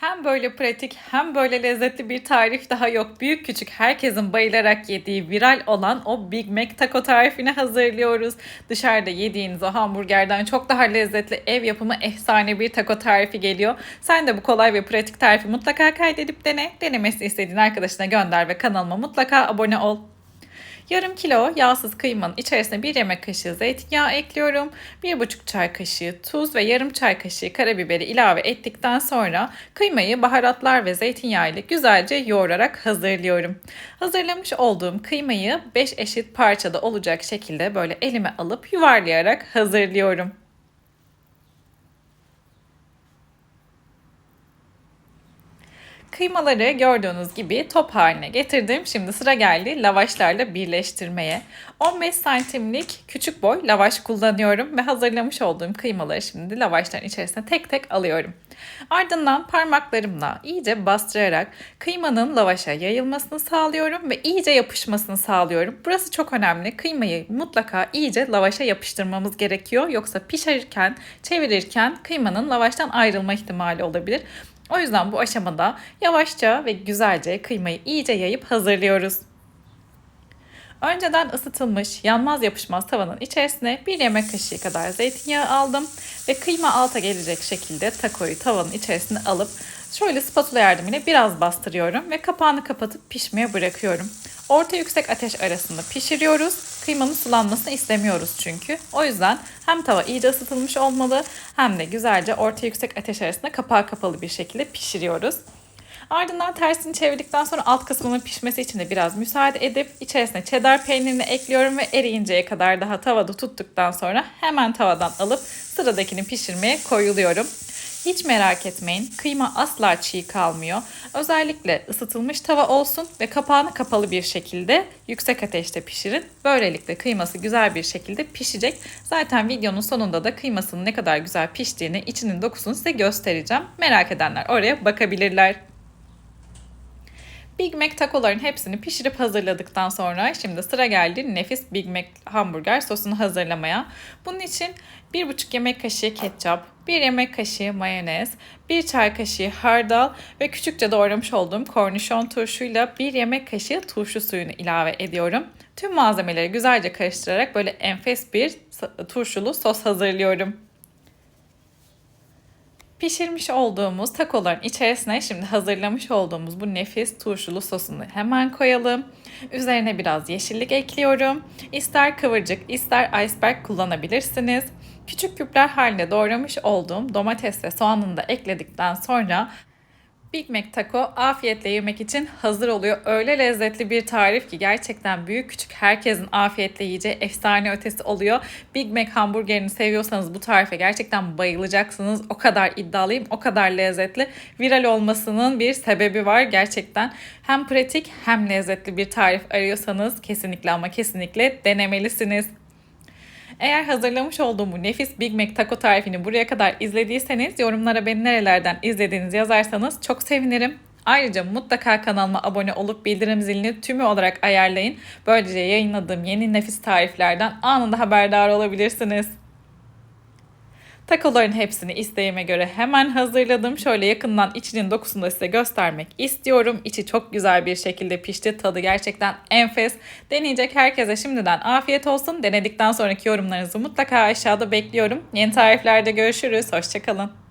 Hem böyle pratik hem böyle lezzetli bir tarif daha yok. Büyük küçük herkesin bayılarak yediği viral olan o Big Mac taco tarifini hazırlıyoruz. Dışarıda yediğiniz o hamburgerden çok daha lezzetli ev yapımı efsane bir taco tarifi geliyor. Sen de bu kolay ve pratik tarifi mutlaka kaydedip dene. Denemesini istediğin arkadaşına gönder ve kanalıma mutlaka abone ol. Yarım kilo yağsız kıymanın içerisine bir yemek kaşığı zeytinyağı ekliyorum. Bir buçuk çay kaşığı tuz ve yarım çay kaşığı karabiberi ilave ettikten sonra kıymayı baharatlar ve zeytinyağı ile güzelce yoğurarak hazırlıyorum. Hazırlamış olduğum kıymayı 5 eşit parçada olacak şekilde böyle elime alıp yuvarlayarak hazırlıyorum. Kıymaları gördüğünüz gibi top haline getirdim. Şimdi sıra geldi lavaşlarla birleştirmeye. 15 santimlik küçük boy lavaş kullanıyorum ve hazırlamış olduğum kıymaları şimdi lavaşların içerisine tek tek alıyorum. Ardından parmaklarımla iyice bastırarak kıymanın lavaşa yayılmasını sağlıyorum ve iyice yapışmasını sağlıyorum. Burası çok önemli. Kıymayı mutlaka iyice lavaşa yapıştırmamız gerekiyor. Yoksa pişirirken, çevirirken kıymanın lavaştan ayrılma ihtimali olabilir. O yüzden bu aşamada yavaşça ve güzelce kıymayı iyice yayıp hazırlıyoruz. Önceden ısıtılmış yanmaz yapışmaz tavanın içerisine bir yemek kaşığı kadar zeytinyağı aldım ve kıyma alta gelecek şekilde takoyu tavanın içerisine alıp şöyle spatula yardımıyla biraz bastırıyorum ve kapağını kapatıp pişmeye bırakıyorum. Orta yüksek ateş arasında pişiriyoruz. Kıymanın sulanmasını istemiyoruz çünkü. O yüzden hem tava iyice ısıtılmış olmalı hem de güzelce orta yüksek ateş arasında kapağı kapalı bir şekilde pişiriyoruz. Ardından tersini çevirdikten sonra alt kısmının pişmesi için de biraz müsaade edip içerisine cheddar peynirini ekliyorum ve eriyinceye kadar daha tavada tuttuktan sonra hemen tavadan alıp sıradakini pişirmeye koyuluyorum. Hiç merak etmeyin kıyma asla çiğ kalmıyor. Özellikle ısıtılmış tava olsun ve kapağını kapalı bir şekilde yüksek ateşte pişirin. Böylelikle kıyması güzel bir şekilde pişecek. Zaten videonun sonunda da kıymasının ne kadar güzel piştiğini, içinin dokusunu size göstereceğim. Merak edenler oraya bakabilirler. Big Mac takoların hepsini pişirip hazırladıktan sonra şimdi sıra geldi nefis Big Mac hamburger sosunu hazırlamaya. Bunun için 1,5 yemek kaşığı ketçap, 1 yemek kaşığı mayonez, 1 çay kaşığı hardal ve küçükçe doğramış olduğum kornişon turşuyla 1 yemek kaşığı turşu suyunu ilave ediyorum. Tüm malzemeleri güzelce karıştırarak böyle enfes bir turşulu sos hazırlıyorum. Pişirmiş olduğumuz takoların içerisine şimdi hazırlamış olduğumuz bu nefis turşulu sosunu hemen koyalım. Üzerine biraz yeşillik ekliyorum. İster kıvırcık ister iceberg kullanabilirsiniz. Küçük küpler halinde doğramış olduğum domates ve soğanını da ekledikten sonra Big Mac taco afiyetle yemek için hazır oluyor. Öyle lezzetli bir tarif ki gerçekten büyük küçük herkesin afiyetle yiyeceği efsane ötesi oluyor. Big Mac hamburgerini seviyorsanız bu tarife gerçekten bayılacaksınız. O kadar iddialıyım, o kadar lezzetli. Viral olmasının bir sebebi var gerçekten. Hem pratik hem lezzetli bir tarif arıyorsanız kesinlikle ama kesinlikle denemelisiniz. Eğer hazırlamış olduğum bu nefis Big Mac taco tarifini buraya kadar izlediyseniz yorumlara beni nerelerden izlediğinizi yazarsanız çok sevinirim. Ayrıca mutlaka kanalıma abone olup bildirim zilini tümü olarak ayarlayın. Böylece yayınladığım yeni nefis tariflerden anında haberdar olabilirsiniz. Takoların hepsini isteğime göre hemen hazırladım. Şöyle yakından içinin dokusunu da size göstermek istiyorum. İçi çok güzel bir şekilde pişti. Tadı gerçekten enfes. Deneyecek herkese şimdiden afiyet olsun. Denedikten sonraki yorumlarınızı mutlaka aşağıda bekliyorum. Yeni tariflerde görüşürüz. Hoşçakalın.